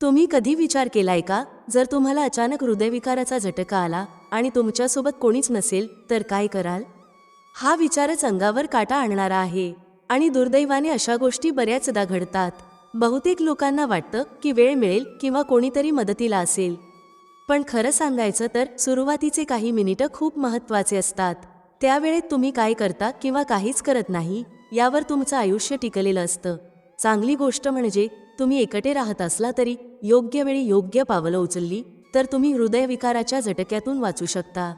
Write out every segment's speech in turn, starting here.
तुम्ही कधी विचार केलाय का? जर तुम्हाला अचानक हृदयविकाराचा झटका आला आणि तुमच्यासोबत कोणीच नसेल तर काय कराल? हा विचारच अंगावर काटा आणणारा आहे आणि दुर्दैवाने अशा गोष्टी बऱ्याचदा घडतात. बहुतेक लोकांना वाटतं की वेळ मिळेल किंवा कोणीतरी मदतीला असेल. पण खरं सांगायचं तर सुरुवातीचे काही मिनिटं खूप महत्त्वाचे असतात. त्यावेळेत तुम्ही काय करता किंवा काहीच करत नाही यावर तुमचं आयुष्य टिकलेलं असतं. चांगली गोष्ट म्हणजे तुम्ही एकटे राहत असला तरी योग्य वेळी योग्य पावलं उचलली तर तुम्ही हृदयविकाराच्या झटक्यातून वाचू शकता.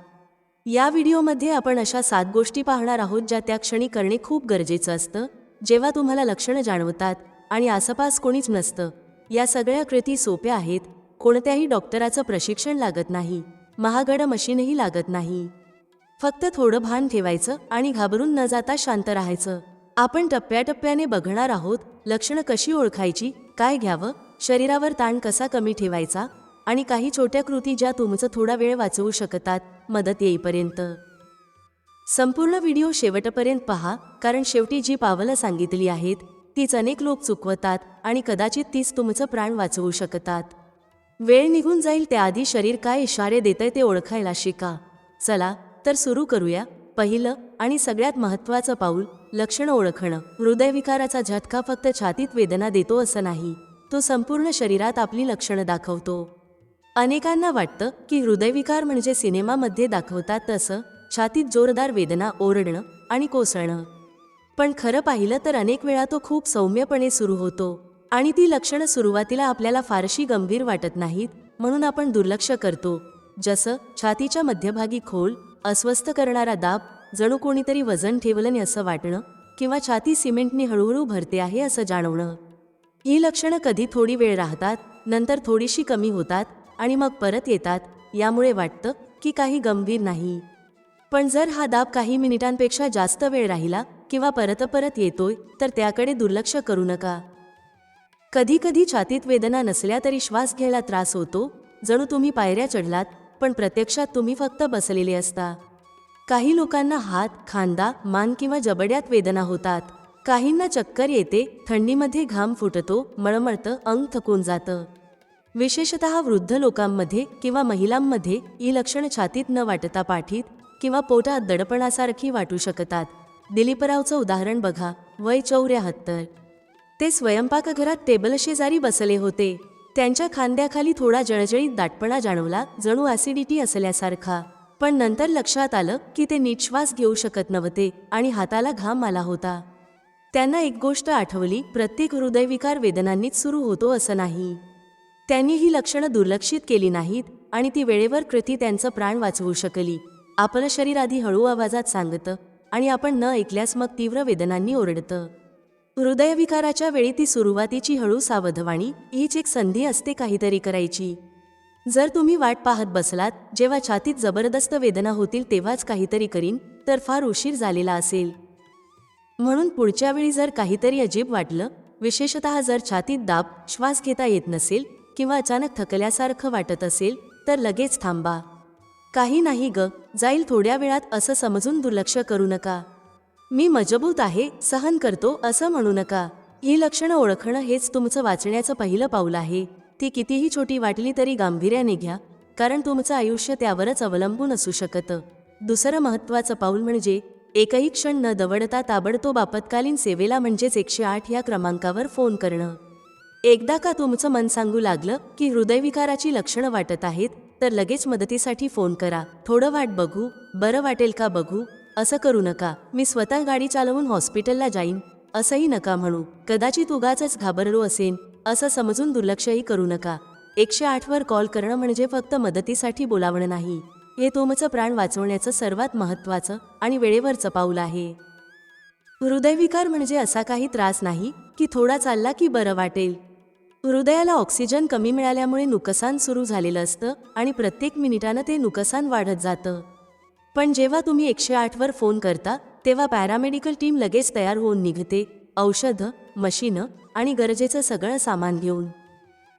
या व्हिडिओमध्ये आपण अशा सात गोष्टी पाहणार आहोत ज्या त्या क्षणी करणे खूप गरजेचं असतं जेव्हा तुम्हाला लक्षणं जाणवतात आणि आसपास कोणीच नसतं. या सगळ्या कृती सोप्या आहेत कोणत्याही डॉक्टराचं प्रशिक्षण लागत नाही महागडं मशीनही लागत नाही. फक्त थोडं भान ठेवायचं आणि घाबरून न जाता शांत राहायचं. आपण टप्प्याटप्प्याने बघणार आहोत लक्षणं कशी ओळखायची काय घ्यावं? शरीरावर ताण कसा कमी ठेवायचा? आणि काही छोट्या कृती ज्या तुमचं थोडा वेळ वाचवू शकतात मदत येईपर्यंत. संपूर्ण व्हिडिओ शेवटपर्यंत पहा कारण शेवटी जी पावलं सांगितली आहेत तीच अनेक लोक चुकवतात आणि कदाचित तीच तुमचं प्राण वाचवू शकतात. वेळ निघून जाईल त्याआधी शरीर काय इशारे देतंय ते ओळखायला शिका. चला तर सुरू करूया. पहिलं आणि सगळ्यात महत्त्वाचं पाऊल लक्षणं ओळखणं. हृदयविकाराचा झटका फक्त छातीत वेदना देतो असं नाही तो संपूर्ण शरीरात आपली लक्षणं दाखवतो. अनेकांना वाटतं की हृदयविकार म्हणजे सिनेमामध्ये दाखवतात तसं छातीत जोरदार वेदना ओरडणं आणि कोसळणं. पण खरं पाहिलं तर अनेक वेळा तो खूप सौम्यपणे सुरू होतो आणि ती लक्षणं सुरुवातीला आपल्याला फारशी गंभीर वाटत नाहीत म्हणून आपण दुर्लक्ष करतो. जसं छातीच्या मध्यभागी खोल अस्वस्थ करणारा दाब जणू कोणीतरी वजन ठेवलं नाही असं वाटणं किंवा छाती सिमेंटने हळूहळू भरते आहे असं जाणवणं. ही लक्षणं कधी थोडी वेळ राहतात नंतर थोडीशी कमी होतात आणि मग परत येतात यामुळे वाटतं की काही गंभीर नाही. पण जर हा दाब काही मिनिटांपेक्षा जास्त वेळ राहिला किंवा परत परत येतोय तर त्याकडे दुर्लक्ष करू नका. कधी कधी छातीत वेदना नसल्या तरी श्वास घ्यायला त्रास होतो जणू तुम्ही पायऱ्या चढलात पण प्रत्यक्षात तुम्ही फक्त बसलेले असता. काही लोकांना हात खांदा मान किंवा जबड्यात वेदना होतात. काहींना चक्कर येते थंडीमध्ये घाम फुटतो मळमळतं अंग थकून जातं. विशेषत वृद्ध लोकांमध्ये किंवा महिलांमध्ये ही लक्षण छातीत न वाटता पाठीत किंवा पोटात दडपणासारखी वाटू शकतात. दिलीपरावचं उदाहरण बघा वय चौऱ्याहत्तर. ते स्वयंपाकघरात टेबल शेजारी बसले होते. त्यांच्या खांद्याखाली थोडा जळजळीत दाटपणा जाणवला जणू ॲसिडिटी असल्यासारखा. पण नंतर लक्षात आलं की ते निश्वास घेऊ शकत नव्हते आणि हाताला घाम आला होता. त्यांना एक गोष्ट आठवली प्रत्येक हृदयविकार वेदनांनीच सुरू होतो असं नाही. त्यांनी ही लक्षणं दुर्लक्षित केली नाहीत आणि ती वेळेवर कृती त्यांचं प्राण वाचवू शकली. आपलं शरीर आधी हळू आवाजात सांगतं आणि आपण न ऐकल्यास मग तीव्र वेदनांनी ओरडतं. हृदयविकाराच्या वेळी ती सुरुवातीची हळू सावधवाणी हीच एक संधी असते काहीतरी करायची. जर तुम्ही वाट पाहत बसलात जेव्हा छातीत जबरदस्त वेदना होतील तेव्हाच काहीतरी करीन तर फार उशीर झालेला असेल. म्हणून पुढच्या वेळी जर काहीतरी अजीब वाटलं विशेषत जर छातीत दाब श्वास घेता येत नसेल किंवा अचानक थकल्यासारखं वाटत असेल तर लगेच थांबा. काही नाही ग जाईल थोड्या वेळात असं समजून दुर्लक्ष करू नका. मी मजबूत आहे सहन करतो असं म्हणू नका. ही लक्षणं ओळखणं हेच तुमचं वाचण्याचं पहिलं पाऊल आहे. ती कितीही छोटी वाटली तरी गांभीर्याने घ्या कारण तुमचं आयुष्य त्यावरच अवलंबून असू शकतं. दुसरं महत्त्वाचं पाऊल म्हणजे एकही क्षण न दवडता ताबडतोब आपत्कालीन सेवेला म्हणजेच एकशे आठ या क्रमांकावर फोन करणं. एकदा का तुमचं मन सांगू लागलं की हृदयविकाराची लक्षणं वाटत आहेत तर लगेच मदतीसाठी फोन करा. थोडं वाट बघू बरं वाटेल का बघू? असं करू नका. मी स्वतः गाडी चालवून हॉस्पिटलला जाईन. असंही नका म्हणू. कदाचित उगाच घाबरलो असेन. असं समजून दुर्लक्षही करू नका. एकशे आठवर कॉल करणं म्हणजे फक्त मदतीसाठी बोलावणं नाही. हे तुमचं प्राण वाचवण्याचं सर्वात महत्त्वाचं आणि वेळेवरचं पाऊल आहे. हृदयविकार म्हणजे असा काही त्रास नाही की थोडा चालला की बरं वाटेल. हृदयाला ऑक्सिजन कमी मिळाल्यामुळे नुकसान सुरू झालेलं असतं आणि प्रत्येक मिनिटानं ते नुकसान वाढत जातं. पण जेव्हा तुम्ही एकशे आठवर फोन करता तेव्हा पॅरामेडिकल टीम लगेच तयार होऊन निघते. औषधं मशीनं आणि गरजेचं सगळं सामान घेऊन.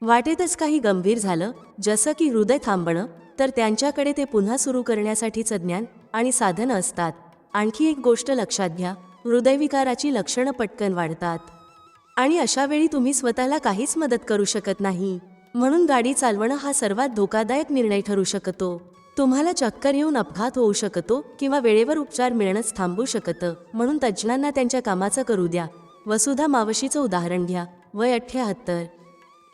वाटेतच काही गंभीर झालं जसं की हृदय थांबणं तर त्यांच्याकडे ते पुन्हा सुरू करण्यासाठीचं ज्ञान आणि साधनं असतात. आणखी एक गोष्ट लक्षात घ्या हृदयविकाराची लक्षणं पटकन वाढतात. आणि अशा वेळी तुम्ही स्वतःला काहीच मदत करू शकत नाही. म्हणून गाडी चालवणं हा सर्वात धोकादायक निर्णय ठरू शकतो. तुम्हाला चक्कर येऊन अपघात होऊ शकतो किंवा वेळेवर उपचार मिळणंच थांबू शकतं म्हणून तज्ज्ञांना त्यांच्या कामाचं करू द्या. वसुधा मावशीचं उदाहरण घ्या. वय अठ्ठ्याहत्तर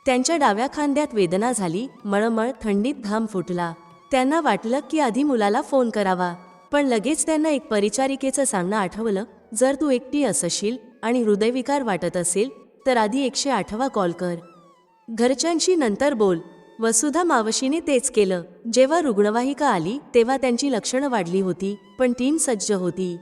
त्यांच्या डाव्या खांद्यात वेदना झाली मळमळ थंडीत घाम फुटला. त्यांना वाटलं की आधी मुलाला फोन करावा पण लगेच त्यांना एक परिचारिकेचं सांगणं आठवलं जर तू एकटी असशील आणि हृदयविकार वाटत असेल तर आधी एकशे आठवा कॉल कर. घरच्यांशी नंतर बोल. वसुधा मावशीने तेच केलं. जेव्हा रुग्णवाहिका आली तेव्हा त्यांची लक्षणं वाढली होती पण टीम सज्ज होती.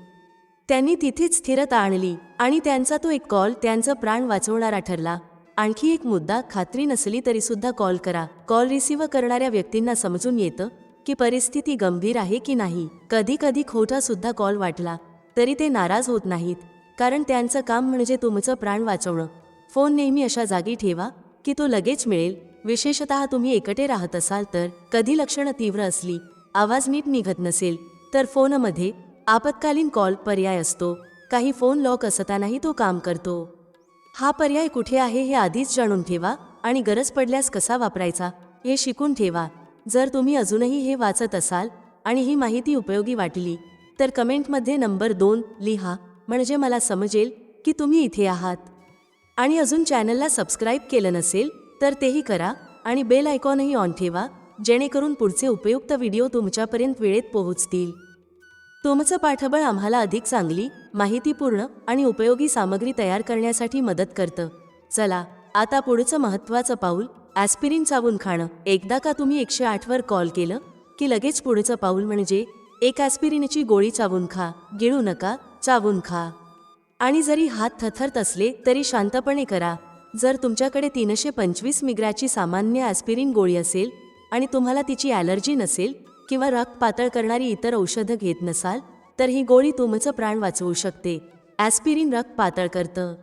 त्यांनी तिथेच स्थिरता आणली आणि त्यांचा तो एक कॉल त्यांचं प्राण वाचवणारा ठरला. आणखी एक मुद्दा खात्री नसली तरी सुद्धा कॉल करा. कॉल रिसिव्ह करणाऱ्या व्यक्तींना समजून येतं की परिस्थिती गंभीर आहे की नाही. कधी कधी खोटा सुद्धा कॉल वाटला तरी ते नाराज होत नाहीत कारण त्यांचं काम म्हणजे तुमचं प्राण वाचवणं. फोन नेहमी अशा जागी ठेवा की तो लगेच मिळेल विशेषतः तुम्ही एकटे राहत असाल तर कधी लक्षणं तीव्र असली आवाज नीट निघत नसेल तर फोनमध्ये आपत्कालीन कॉल पर्याय असतो. काही फोन लॉक असतानाही तो काम करतो. हा पर्याय कुठे आहे हे आधीच जाणून ठेवा आणि गरज पडल्यास कसा वापरायचा हे शिकून ठेवा. जर तुम्ही अजूनही हे वाचत असाल आणि ही माहिती उपयोगी वाटली तर कमेंटमध्ये नंबर दोन लिहा म्हणजे मला समजेल की तुम्ही इथे आहात. आणि अजून चॅनलला सबस्क्राईब केलं नसेल तर तेही करा आणि बेल आयकॉनही ऑन ठेवा जेणेकरून पुढचे उपयुक्त व्हिडिओ तुमच्यापर्यंत वेळेत पोहोचतील. तुमचं पाठबळ आम्हाला अधिक चांगली माहितीपूर्ण आणि उपयोगी सामग्री तयार करण्यासाठी मदत करतं. चला आता पुढचं महत्त्वाचं पाऊल ॲस्पिरिन चावून खाणं. एकदा का तुम्ही एकशे आठवर कॉल केलं की लगेच पुढचं पाऊल म्हणजे एक ॲस्पिरिनची गोळी चावून खा गिळू नका चावून खा. आणि जरी हात थरथरत असले तरी शांतपणे करा. जर तुमच्याकडे तीनशे पंचवीस मिग्राची सामान्य ॲस्पिरिन गोळी असेल आणि तुम्हाला तिची ॲलर्जी नसेल किंवा रक्त पातळ करणारी इतर औषधं घेत नसाल तर ही गोळी तुमचं प्राण वाचवू शकते. ॲस्पिरिन रक्त पातळ करतं.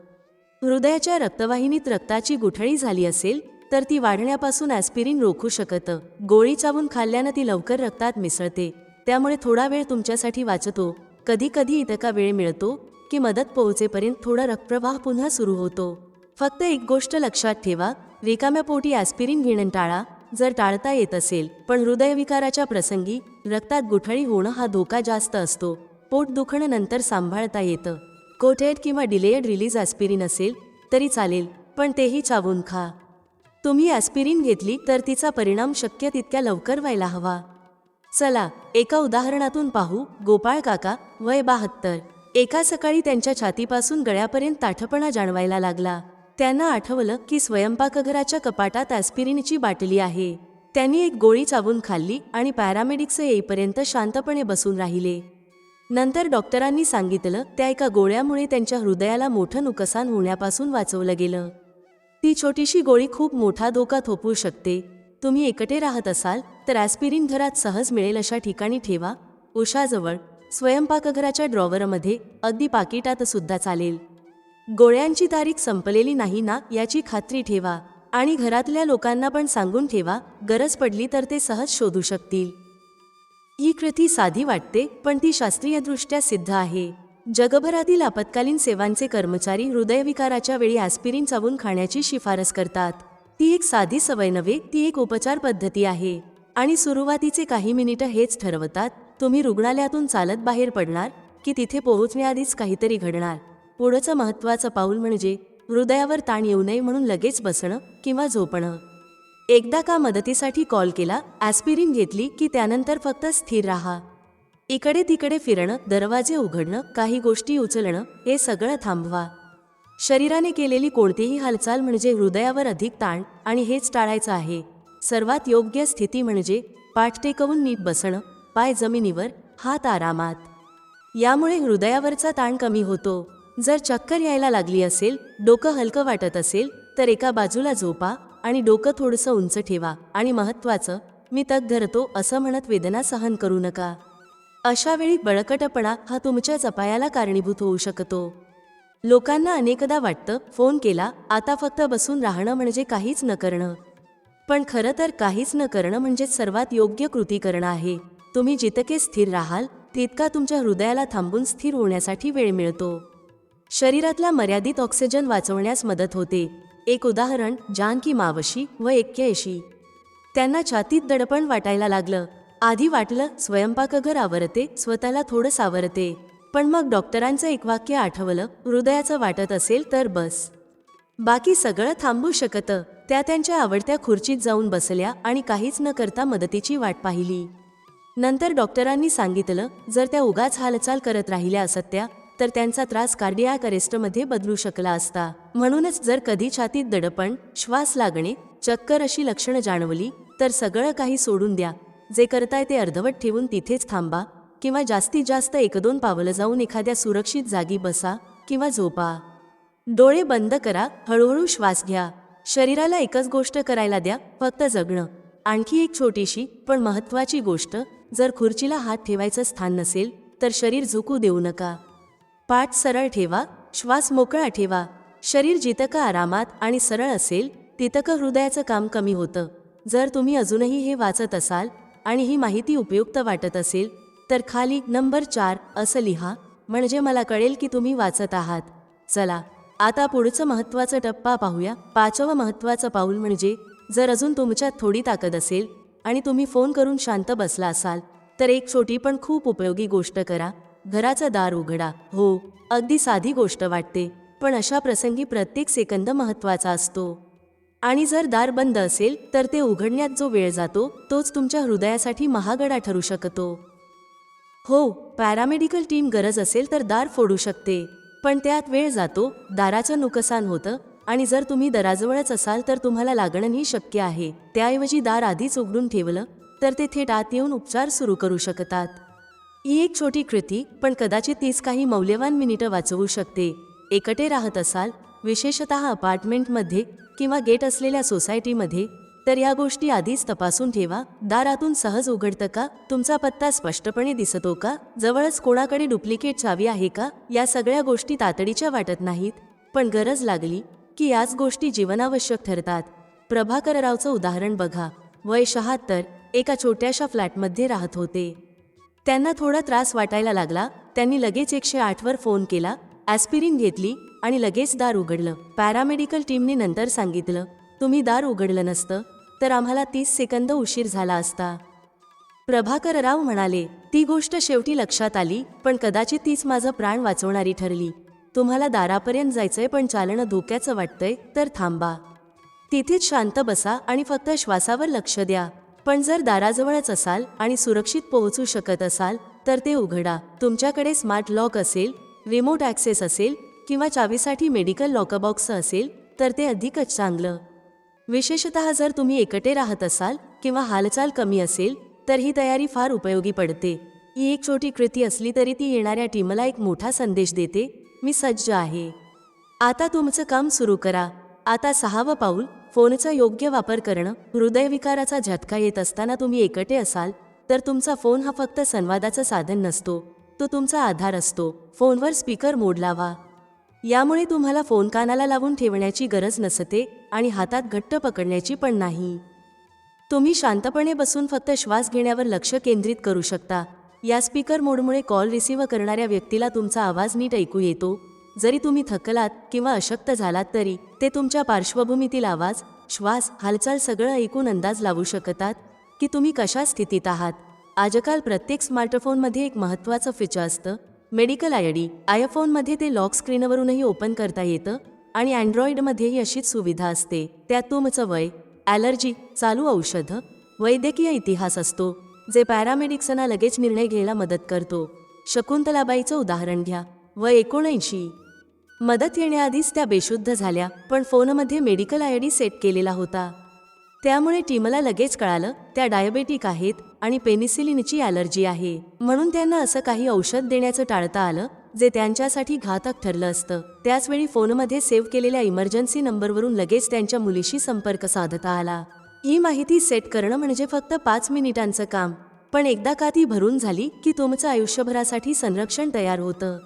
हृदयाच्या रक्तवाहिनीत रक्ताची गुठळी झाली असेल तर ती वाढण्यापासून ॲस्पिरिन रोखू शकतं. गोळी चावून खाल्ल्यानं ती लवकर रक्तात मिसळते. त्यामुळे थोडा वेळ तुमच्यासाठी वाचतो. कधी कधी इतका वेळ मिळतो की मदत पोहोचेपर्यंत थोडा रक्तप्रवाह पुन्हा सुरू होतो. फक्त एक गोष्ट लक्षात ठेवा रिकाम्या पोटी ॲस्पिरिन घेणं टाळा जर टाळता येत असेल पण हृदयविकाराच्या प्रसंगी रक्तात गुठळी होणं हा धोका जास्त असतो. पोट दुखणं नंतर सांभाळता येतं. कोटेड किंवा डिलेयड रिलीज ॲस्पिरिन असेल तरी चालेल पण तेही चावून खा. तुम्ही ॲस्पिरिन घेतली तर तिचा परिणाम शक्य तितक्या लवकर व्हायला हवा. चला एका उदाहरणातून पाहू गोपाळ काका वय बहात्तर. एका सकाळी त्यांच्या छातीपासून गळ्यापर्यंत ताठपणा जाणवायला लागला. त्यांना आठवलं की स्वयंपाकघराच्या कपाटात ॲस्पिरिनची बाटली आहे. त्यांनी एक गोळी चावून खाल्ली आणि पॅरामेडिक्स येईपर्यंत शांतपणे बसून राहिले. नंतर डॉक्टरांनी सांगितलं त्या एका गोळ्यामुळे त्यांच्या हृदयाला मोठं नुकसान होण्यापासून वाचवलं गेलं. ती छोटीशी गोळी खूप मोठा धोका थोपवू शकते. तुम्ही एकटे राहत असाल तर ॲस्पिरिन घरात सहज मिळेल अशा ठिकाणी ठेवा. उशाजवळ स्वयंपाकघराच्या ड्रॉवरमध्ये अगदी पाकिटात सुद्धा चालेल. गोळ्यांची तारीख संपलेली नाही ना याची खात्री ठेवा. आणि घरातल्या लोकांना पण सांगून ठेवा गरज पडली तर ते सहज शोधू शकतील. ही कृती साधी वाटते पण ती शास्त्रीयदृष्ट्या सिद्ध आहे. जगभरातील आपत्कालीन सेवांचे कर्मचारी हृदयविकाराच्या वेळी ॲस्पिरिन चावून खाण्याची शिफारस करतात. ती एक साधी सवय नव्हे ती एक उपचार पद्धती आहे. आणि सुरुवातीचे काही मिनिटं हेच ठरवतात तुम्ही रुग्णालयातून चालत बाहेर पडणार की तिथे पोहोचण्याआधीच काहीतरी घडणार. पुढचं महत्त्वाचं पाऊल म्हणजे हृदयावर ताण येऊ नये म्हणून लगेच बसणं किंवा झोपणं. एकदा का मदतीसाठी कॉल केला ॲस्पिरिन घेतली की त्यानंतर फक्त स्थिर राहा. इकडे तिकडे फिरणं दरवाजे उघडणं काही गोष्टी उचलणं हे सगळं थांबवा. शरीराने केलेली कोणतीही हालचाल म्हणजे हृदयावर अधिक ताण आणि हेच टाळायचं आहे. सर्वात योग्य स्थिती म्हणजे पाठ टेकवून नीट बसणं पाय जमिनीवर हात आरामात. यामुळे हृदयावरचा ताण कमी होतो. जर चक्कर यायला लागली असेल डोकं हलकं वाटत असेल तर एका बाजूला झोपा आणि डोकं थोडंसं उंच ठेवा आणि महत्त्वाचं मी तग धरतो असं म्हणत वेदना सहन करू नका. अशा वेळी बळकटपणा हा तुमच्या जपायाला कारणीभूत होऊ शकतो. लोकांना अनेकदा वाटतं फोन केला आता फक्त बसून राहणं म्हणजे काहीच न करणं. पण खरं तर काहीच न करणं म्हणजे सर्वात योग्य कृती करणं आहे. तुम्ही जितके स्थिर राहाल तितका तुमच्या हृदयाला थांबून स्थिर होण्यासाठी वेळ मिळतो. शरीरातला मर्यादित ऑक्सिजन वाचवण्यास मदत होते. एक उदाहरण जानकी मावशी व एक्क्याऐंशी त्यांना छातीत दडपण वाटायला लागलं. आधी वाटलं स्वयंपाकघर आवरते स्वतःला थोडं सावरते पण मग डॉक्टरांचं एक वाक्य आठवलं हृदयाचं वाटत असेल तर बस. बाकी सगळं थांबू शकतं. त्या त्यांच्या आवडत्या खुर्चीत जाऊन बसल्या आणि काहीच न करता मदतीची वाट पाहिली. नंतर डॉक्टरांनी सांगितलं जर त्या उगाच हालचाल करत राहिल्या असत्या तर त्यांचा त्रास कार्डियाक अरेस्टमध्ये बदलू शकला असता. म्हणूनच जर कधी छातीत दडपण श्वास लागणे चक्कर अशी लक्षणं जाणवली तर सगळं काही सोडून द्या. जे करताय ते अर्धवट ठेवून तिथेच थांबा किंवा जास्तीत जास्त एक दोन पावलं जाऊन एखाद्या सुरक्षित जागी बसा किंवा झोपा. डोळे बंद करा हळूहळू श्वास घ्या. शरीराला एकच गोष्ट करायला द्या फक्त जगणं. आणखी एक छोटीशी पण महत्त्वाची गोष्ट जर खुर्चीला हात ठेवायचं स्थान नसेल तर शरीर झुकू देऊ नका. पाठ सरळ ठेवा श्वास मोकळा ठेवा. शरीर जितकं आरामात आणि सरळ असेल तितकं हृदयाचं काम कमी होतं. जर तुम्ही अजूनही हे वाचत असाल आणि ही माहिती उपयुक्त वाटत असेल तर खाली नंबर चार असं लिहा म्हणजे मला कळेल की तुम्ही वाचत आहात. चला आता पुढचं महत्त्वाचं टप्पा पाहूया. पाचवं महत्त्वाचं पाऊल म्हणजे जर अजून तुमच्यात थोडी ताकद असेल आणि तुम्ही फोन करून शांत बसला असाल तर एक छोटी पण खूप उपयोगी गोष्ट करा. घराचं दार उघडा. हो अगदी साधी गोष्ट वाटते पण अशा प्रसंगी प्रत्येक सेकंद महत्त्वाचा असतो. आणि जर दार बंद असेल तर ते उघडण्यात जो वेळ जातो तोच तुमच्या हृदयासाठी महागडा ठरू शकतो. हो पॅरामेडिकल टीम गरज असेल तर दार फोडू शकते पण त्यात वेळ जातो दाराचं नुकसान होतं आणि जर तुम्ही दराजवळच असाल तर तुम्हाला लागणंही शक्य आहे. त्याऐवजी दार आधीच उघडून ठेवलं तर ते थेट आत येऊन उपचार सुरू करू शकतात. ही एक छोटी कृती पण कदाचित तीच काही मौल्यवान मिनिटं वाचवू शकते. एकटे राहत असाल विशेषतः अपार्टमेंटमध्ये किंवा गेट असलेल्या सोसायटीमध्ये तर या गोष्टी आधीच तपासून ठेवा. दारातून सहज उघडतं का? तुमचा पत्ता स्पष्टपणे दिसतो का? जवळच कोणाकडे डुप्लिकेट चावी आहे का? या सगळ्या गोष्टी तातडीच्या वाटत नाहीत. पण गरज लागली की याच गोष्टी जीवनावश्यक ठरतात. प्रभाकररावचं उदाहरण बघा. वय शहात्तर एका छोट्याशा फ्लॅटमध्ये राहत होते. त्यांना थोडा त्रास वाटायला लागला. त्यांनी लगेच एकशे आठवर फोन केला. ॲस्पिरिन घेतली आणि लगेच दार उघडलं. पॅरामेडिकल टीमने नंतर सांगितलं तुम्ही दार उघडलं नसतं तर आम्हाला तीस सेकंद उशीर झाला असता. प्रभाकर राव म्हणाले ती गोष्ट शेवटी लक्षात आली पण कदाचित तीच माझं प्राण वाचवणारी ठरली. तुम्हाला दारापर्यंत जायचंय पण चालणं धोक्याचं वाटतंय तर थांबा. तिथेच शांत बसा आणि फक्त श्वासावर लक्ष द्या. पण जर दाराजवळच असाल आणि सुरक्षित पोहोचू शकत असाल तर ते उघडा. तुमच्याकडे स्मार्ट लॉक असेल रिमोट ॲक्सेस असेल किंवा चावीसाठी मेडिकल लॉकबॉक्स असेल तर ते अधिकच चांगलं. विशेषत जर तुम्ही एकटे राहत असाल किंवा हालचाल कमी असेल तर ही तयारी फार उपयोगी पडते. ही एक छोटी कृती असली तरी ती येणाऱ्या टीमला एक मोठा संदेश देते मी सज्ज आहे. आता तुमचं काम सुरू करा. आता सहावं पाऊल फोनचा योग्य वापर करणं हृदयविकाराचा झटका येत असताना तुम्ही एकटे असाल तर तुमचा फोन हा फक्त संवादाचं साधन नसतो. तो तुमचा आधार असतो. फोनवर स्पीकर मोड लावा. यामुळे तुम्हाला फोन कानाला लावून ठेवण्याची गरज नसते आणि हातात घट्ट पकडण्याची पण नाही. तुम्ही शांतपणे बसून फक्त श्वास घेण्यावर लक्ष केंद्रित करू शकता. या स्पीकर मोडमुळे कॉल रिसिव्ह करणाऱ्या व्यक्तीला तुमचा आवाज नीट ऐकू येतो. जरी तुम्ही थकलात किंवा अशक्त झालात तरी ते तुमच्या पार्श्वभूमीतील आवाज श्वास हालचाल सगळं ऐकून अंदाज लावू शकतात की तुम्ही कशा स्थितीत आहात. आजकाल प्रत्येक स्मार्टफोनमध्ये एक महत्त्वाचं फीचर असतं मेडिकल आय डी आयफोनमध्ये ते लॉक स्क्रीनवरूनही ओपन करता येतं आणि अँड्रॉइडमध्येही अशीच सुविधा असते. त्यात तुमचं वय ॲलर्जी चालू औषधं वैद्यकीय इतिहास असतो जे पॅरामेडिक्सना लगेच निर्णय घ्यायला मदत करतो. शकुंतलाबाईचं उदाहरण घ्या. वय एकोणऐंशी. मदत येण्याआधीच त्या बेशुद्ध झाल्या पण फोनमध्ये मेडिकल आय डी सेट केलेला होता. त्यामुळे टीमला लगेच कळालं त्या डायबेटिक आहेत आणि पेनिसिलिनची ॲलर्जी आहे. म्हणून त्यांना असं काही औषध देण्याचं टाळता आलं जे त्यांच्यासाठी घातक ठरलं असतं. त्याचवेळी फोनमध्ये सेव्ह केलेल्या इमर्जन्सी नंबरवरून लगेच त्यांच्या मुलीशी संपर्क साधता आला. ही माहिती सेट करणं म्हणजे फक्त पाच मिनिटांचं काम पण एकदा का ती भरून झाली की तुमचं आयुष्यभरासाठी संरक्षण तयार होतं.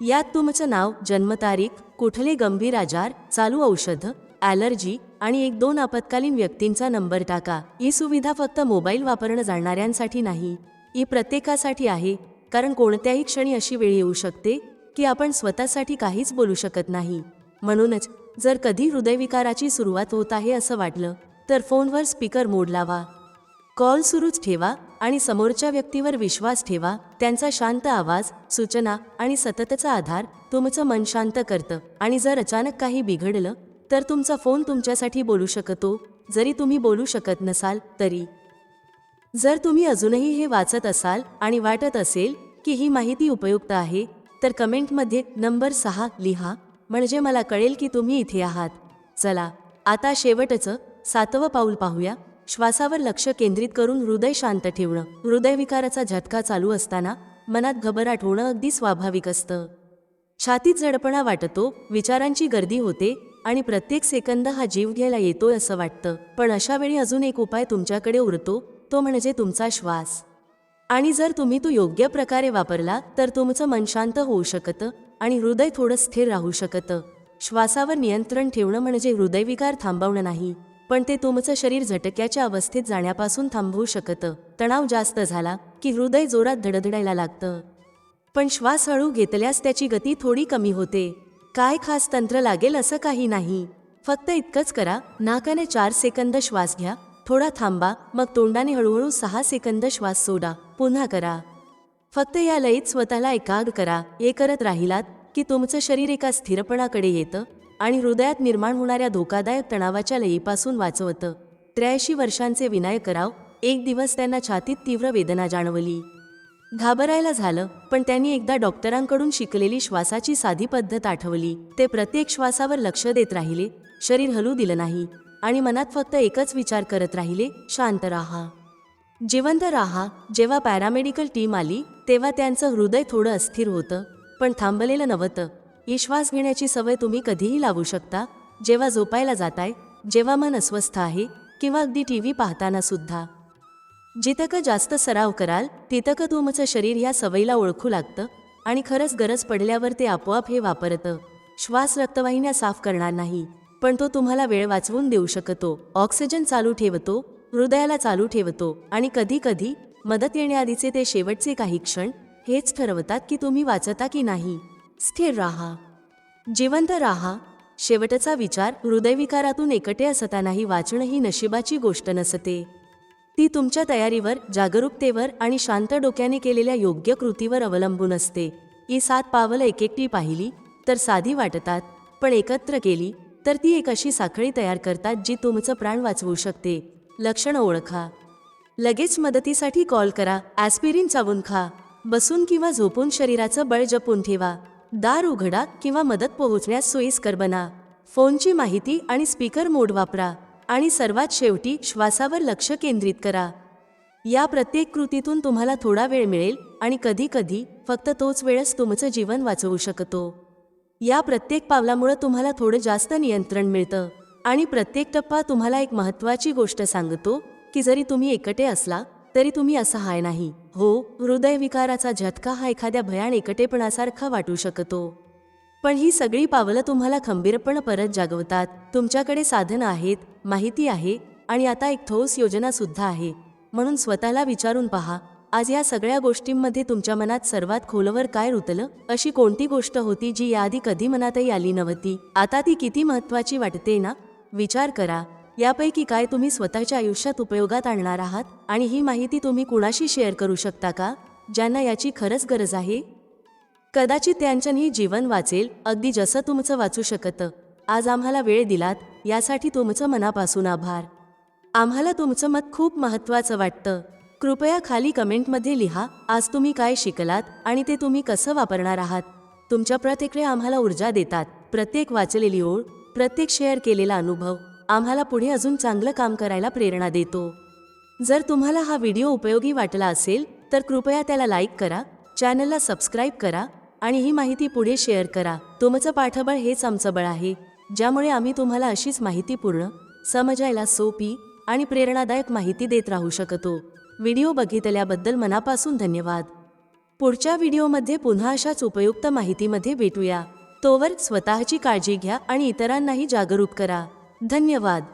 यात तुमचं नाव जन्मतारीख कुठले गंभीर आजार चालू औषध ॲलर्जी आणि एक दोन आपत्कालीन व्यक्तींचा नंबर टाका. ही सुविधा फक्त मोबाईल वापरणं जाणणाऱ्यांसाठी नाही ही प्रत्येकासाठी आहे कारण कोणत्याही क्षणी अशी वेळ येऊ शकते की आपण स्वतःसाठी काहीच बोलू शकत नाही. म्हणूनच जर कधी हृदयविकाराची सुरुवात होत आहे असं वाटलं तर फोनवर स्पीकर मोड लावा. कॉल सुरूच ठेवा आणि समोरच्या व्यक्तीवर विश्वास ठेवा त्यांचा शांत आवाज सूचना आणि सततचा आधार तुमचं मन शांत करतं. आणि जर अचानक काही बिघडलं तर तुमचा फोन तुमच्यासाठी बोलू शकतो. जरी तुम्ही बोलू शकत नसाल तरी. जर तुम्ही अजूनही हे वाचत असाल आणि वाटत असेल की ही माहिती उपयुक्त आहे तर कमेंटमध्ये नंबर सहा लिहा. म्हणजे मला कळेल की तुम्ही इथे आहात. चला आता शेवटचं सातवं पाऊल पाहूया. श्वासावर लक्ष केंद्रित करून हृदय शांत ठेवणं. हृदयविकाराचा झटका चालू असताना मनात घबराट होणं अगदी स्वाभाविक असतं. छातीत जडपणा वाटतो विचारांची गर्दी होते आणि प्रत्येक सेकंद हा जीव घ्यायला येतोय असं वाटतं. पण अशा वेळी अजून एक उपाय तुमच्याकडे उरतो तो म्हणजे तुमचा श्वास. आणि जर तुम्ही तो योग्य प्रकारे वापरला तर तुमचं मन शांत होऊ शकतं आणि हृदय थोडं स्थिर राहू शकतं. श्वासावर नियंत्रण ठेवणं म्हणजे हृदयविकार थांबवणं नाही. पण ते तुमचं शरीर झटक्याच्या अवस्थेत जाण्यापासून थांबवू शकतं. तणाव जास्त झाला की हृदय जोरात धडधडायला लागतं. पण श्वास हळू घेतल्यास त्याची गती थोडी कमी होते. काय खास तंत्र लागेल असं काही नाही. फक्त इतकंच करा नाकाने चार सेकंद श्वास घ्या थोडा थांबा मग तोंडाने हळूहळू सहा सेकंद श्वास सोडा पुन्हा करा. फक्त या लयीत स्वतःला एकाग करा. हे करत राहिलात की तुमचं शरीर एका स्थिरपणाकडे येतं आणि हृदयात निर्माण होणाऱ्या धोकादायक तणावाच्या लयीपासून वाचवतं. त्र्याऐंशी वर्षांचे विनायकराव एक दिवस त्यांना छातीत तीव्र वेदना जाणवली. घाबरायला झालं पण त्यांनी एकदा डॉक्टरांकडून शिकलेली श्वासाची साधी पद्धत आठवली. ते प्रत्येक श्वासावर लक्ष देत राहिले शरीर हलू दिलं नाही आणि मनात फक्त एकच विचार करत राहिले शांत राहा. जिवंत राहा जेव्हा पॅरामेडिकल टीम आली तेव्हा त्यांचं हृदय थोडं अस्थिर होतं पण थांबलेलं नव्हतं. ही श्वास घेण्याची सवय तुम्ही कधीही लावू शकता. जेव्हा झोपायला जाताय जेव्हा मन अस्वस्थ आहे किंवा अगदी टी व्ही पाहताना सुद्धा. जितकं जास्त सराव कराल तितकं तुमचं शरीर या सवयीला ओळखू लागतं आणि खरंच गरज पडल्यावर ते आपोआप हे वापरतं. श्वास रक्तवाहिन्या साफ करणार नाही पण तो तुम्हाला वेळ वाचवून देऊ शकतो. ऑक्सिजन चालू ठेवतो हृदयाला चालू ठेवतो आणि कधी कधी मदत येण्याआधीचे ते शेवटचे काही क्षण हेच ठरवतात की तुम्ही वाचता की नाही. स्थिर राहा. जिवंत राहा. शेवटचा विचार हृदयविकारातून एकटे असतानाही वाचणं ही नशिबाची गोष्ट नसते. ती तुमच्या तयारीवर जागरूकतेवर आणि शांत डोक्याने केलेल्या योग्य कृतीवर अवलंबून असते. ही सात पावलं एकेकटी पाहिली तर साधी वाटतात. पण एकत्र केली तर ती एक अशी साखळी तयार करतात जी तुमचं प्राण वाचवू शकते. लक्षणं ओळखा. लगेच मदतीसाठी कॉल करा. ॲस्पिरिन चावून खा. बसून किंवा झोपून शरीराचं बळ जपून ठेवा. दार उघडा किंवा मदत पोहोचण्यास सोयीस्कर बना. फोनची माहिती आणि स्पीकर मोड वापरा आणि सर्वात शेवटी श्वासावर लक्ष केंद्रित करा. या प्रत्येक कृतीतून तुम्हाला थोडा वेळ मिळेल आणि कधी कधी फक्त तोच वेळच तुमचं जीवन वाचवू शकतो. या प्रत्येक पावलामुळं तुम्हाला थोडं जास्त नियंत्रण मिळतं आणि प्रत्येक टप्पा तुम्हाला एक महत्त्वाची गोष्ट सांगतो की जरी तुम्ही एकटे असला तरी तुम्ही असहाय नाही. हो हृदयविकाराचा झटका हा एखाद्या भयान एकटेपणासारखा वाटू शकतो. पण ही सगळी पावलं तुम्हाला खंबीरपण परत जागवतात. तुमच्याकडे साधनं आहेत माहिती आहे आणि आता एक ठोस योजना सुद्धा आहे. म्हणून स्वतःला विचारून पहा आज या सगळ्या गोष्टींमध्ये तुमच्या मनात सर्वात खोलवर काय रुतलं? अशी कोणती गोष्ट होती जी याआधी कधी मनातही आली नव्हती? आता ती किती महत्वाची वाटते ना? विचार करा. यापैकी काय तुम्ही स्वतःच्या आयुष्यात उपयोगात आणणार आहात आणि ही माहिती तुम्ही कुणाशी शेअर करू शकता का ज्यांना याची खरंच गरज आहे? कदाचित त्यांच्यानी जीवन वाचेल अगदी जसं तुमचं वाचू शकतं. आज आम्हाला वेळ दिलात यासाठी तुमचं मनापासून आभार. आम्हाला तुमचं मत खूप महत्त्वाचं वाटतं. कृपया खाली कमेंटमध्ये लिहा आज तुम्ही काय शिकलात आणि ते तुम्ही कसं वापरणार आहात. तुमच्या प्रतिक्रिया आम्हाला ऊर्जा देतात. प्रत्येक वाचलेली ओळ प्रत्येक शेअर केलेला अनुभव. आम्हाला पुढे अजून चांगलं काम करायला प्रेरणा देतो. जर तुम्हाला हा व्हिडिओ उपयोगी वाटला असेल तर कृपया त्याला लाईक करा चॅनलला सबस्क्राईब करा आणि ही माहिती पुढे शेअर करा. तुमचं पाठबळ हेच आमचं बळ आहे. ज्यामुळे आम्ही तुम्हाला अशीच माहितीपूर्ण समजायला सोपी आणि प्रेरणादायक माहिती देत राहू शकतो. व्हिडिओ बघितल्याबद्दल मनापासून धन्यवाद. पुढच्या व्हिडिओमध्ये पुन्हा अशाच उपयुक्त माहितीमध्ये भेटूया. तोवर स्वतःची काळजी घ्या आणि इतरांनाही जागरूक करा. धन्यवाद